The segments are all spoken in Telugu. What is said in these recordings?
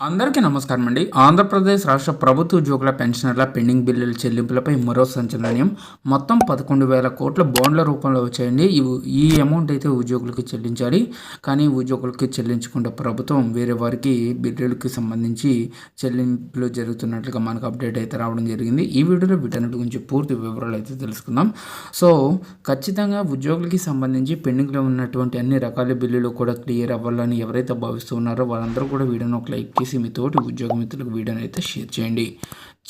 అందరికీ నమస్కారం అండి. ఆంధ్రప్రదేశ్ రాష్ట్ర ప్రభుత్వ ఉద్యోగుల పెన్షనర్ల పెండింగ్ బిల్లుల చెల్లింపులపై మరో సంచలనం మొత్తం పదకొండు వేల కోట్ల బాండ్ల రూపంలో వచ్చాయండి. ఈ అమౌంట్ అయితే ఉద్యోగులకు చెల్లించాలి. కానీ ఉద్యోగులకి చెల్లించకుండా ప్రభుత్వం వేరే వారికి బిల్లులకి సంబంధించి చెల్లింపులు జరుగుతున్నట్లుగా మనకు అప్డేట్ అయితే రావడం జరిగింది. ఈ వీడియోలో వీటన్నిటి గురించి పూర్తి వివరాలు అయితే తెలుసుకుందాం. సో ఖచ్చితంగా ఉద్యోగులకి సంబంధించి పెండింగ్లో ఉన్నటువంటి అన్ని రకాల బిల్లులు కూడా క్లియర్ అవ్వాలని ఎవరైతే భావిస్తున్నారో వాళ్ళందరూ కూడా వీడియోని ఒక లైక్ చేసి మీ తోటి ఉద్యోగ మిత్రులకు వీడియోని అయితే షేర్ చేయండి.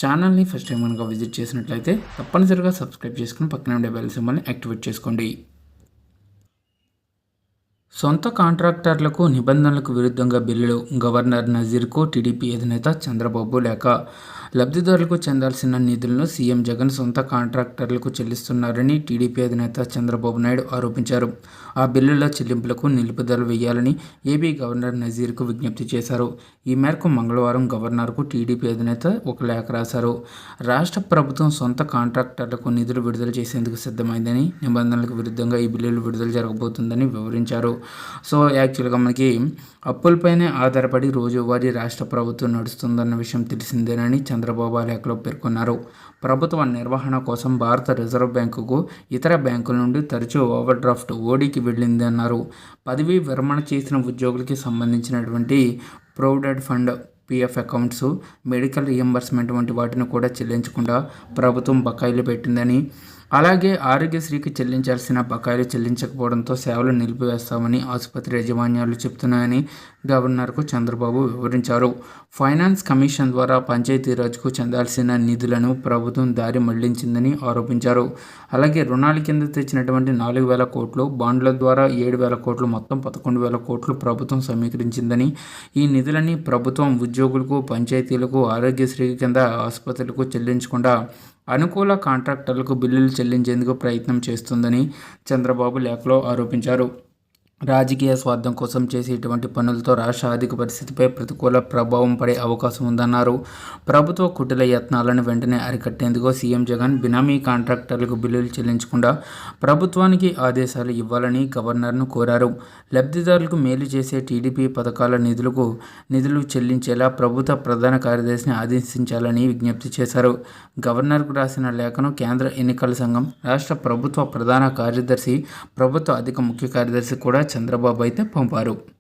ఛానల్ని ఫస్ట్ టైం కనుక విజిట్ చేసినట్లయితే తప్పనిసరిగా సబ్స్క్రైబ్ చేసుకుని పక్కన ఉండే బెల్ సింబల్ని యాక్టివేట్ చేసుకోండి. సొంత కాంట్రాక్టర్లకు నిబంధనలకు విరుద్ధంగా బిల్లులు గవర్నర్ నజీర్కు టీడీపీ అధినేత చంద్రబాబు లేక లబ్ధిదారులకు చెందాల్సిన నిధులను సీఎం జగన్ సొంత కాంట్రాక్టర్లకు చెల్లిస్తున్నారని టీడీపీ అధినేత చంద్రబాబు నాయుడు ఆరోపించారు. ఆ బిల్లుల చెల్లింపులకు నిలుపుదల వేయాలని ఏపీ గవర్నర్ నజీర్కు విజ్ఞప్తి చేశారు. ఈ మేరకు మంగళవారం గవర్నర్కు టీడీపీ అధినేత ఒక లేఖ రాశారు. రాష్ట్ర ప్రభుత్వం సొంత కాంట్రాక్టర్లకు నిధులు విడుదల చేసేందుకు సిద్ధమైందని నిబంధనలకు విరుద్ధంగా ఈ బిల్లులు విడుదల జరగబోతుందని వివరించారు. సో యాక్చువల్గా మనకి అప్పులపైనే ఆధారపడి రోజువారీ రాష్ట్ర ప్రభుత్వం నడుస్తుందన్న విషయం తెలిసిందేనని చంద్రబాబు లేఖలో పేర్కొన్నారు. ప్రభుత్వ నిర్వహణ కోసం భారత రిజర్వ్ బ్యాంకుకు ఇతర బ్యాంకుల నుండి తరచూ ఓవర్ డ్రాఫ్ట్ ఓడికి వెళ్ళింది అన్నారు పదవీ విరమణ చేసిన ఉద్యోగులకి సంబంధించినటువంటి provident fund PF accounts medical reimbursement వంటి వాటిని కూడా చెల్లించకుండా ప్రభుత్వం బకాయిలు పెట్టిందని అలాగే ఆరోగ్యశ్రీకి చెల్లించాల్సిన బకాయిలు చెల్లించకపోవడంతో సేవలు నిలిపివేస్తామని ఆసుపత్రి యాజమాన్యాలు చెప్తున్నాయని గవర్నర్కు చంద్రబాబు వివరించారు. ఫైనాన్స్ కమిషన్ ద్వారా పంచాయతీరాజ్కు చెందాల్సిన నిధులను ప్రభుత్వం దారి మళ్ళించిందని ఆరోపించారు. అలాగే రుణాల కింద తెచ్చినటువంటి నాలుగు వేల కోట్లు బాండ్ల ద్వారా ఏడు వేల కోట్లు మొత్తం పదకొండు వేల కోట్లు ప్రభుత్వం సమీకరించిందని ఈ నిధులని ప్రభుత్వం ఉద్యోగులకు పంచాయతీలకు ఆరోగ్యశ్రీ కింద ఆసుపత్రులకు చెల్లించకుండా అనుకూల కాంట్రాక్టర్లకు బిల్లులు చెల్లించేందుకు ప్రయత్నం చేస్తుందని చంద్రబాబు లేఖలో ఆరోపించారు. రాజకీయ స్వార్థం కోసం చేసే ఇటువంటి పనులతో రాష్ట్ర ఆర్థిక పరిస్థితిపై ప్రతికూల ప్రభావం పడే అవకాశం ఉందన్నారు. ప్రభుత్వ కుటిల యత్నాలను వెంటనే అరికట్టేందుకు సీఎం జగన్ బినామీ కాంట్రాక్టర్లకు బిల్లులు చెల్లించకుండా ప్రభుత్వానికి ఆదేశాలు ఇవ్వాలని గవర్నర్ను కోరారు. లబ్ధిదారులకు మేలు చేసే టీడీపీ పథకాల నిధులకు నిధులు చెల్లించేలా ప్రభుత్వ ప్రధాన కార్యదర్శిని ఆదేశించాలని విజ్ఞప్తి చేశారు. గవర్నర్కు రాసిన లేఖను కేంద్ర ఎన్నికల సంఘం రాష్ట్ర ప్రభుత్వ ప్రధాన కార్యదర్శి ప్రభుత్వ అధిక ముఖ్య కార్యదర్శి కూడా చంద్రబాబు అయితే పంపారు.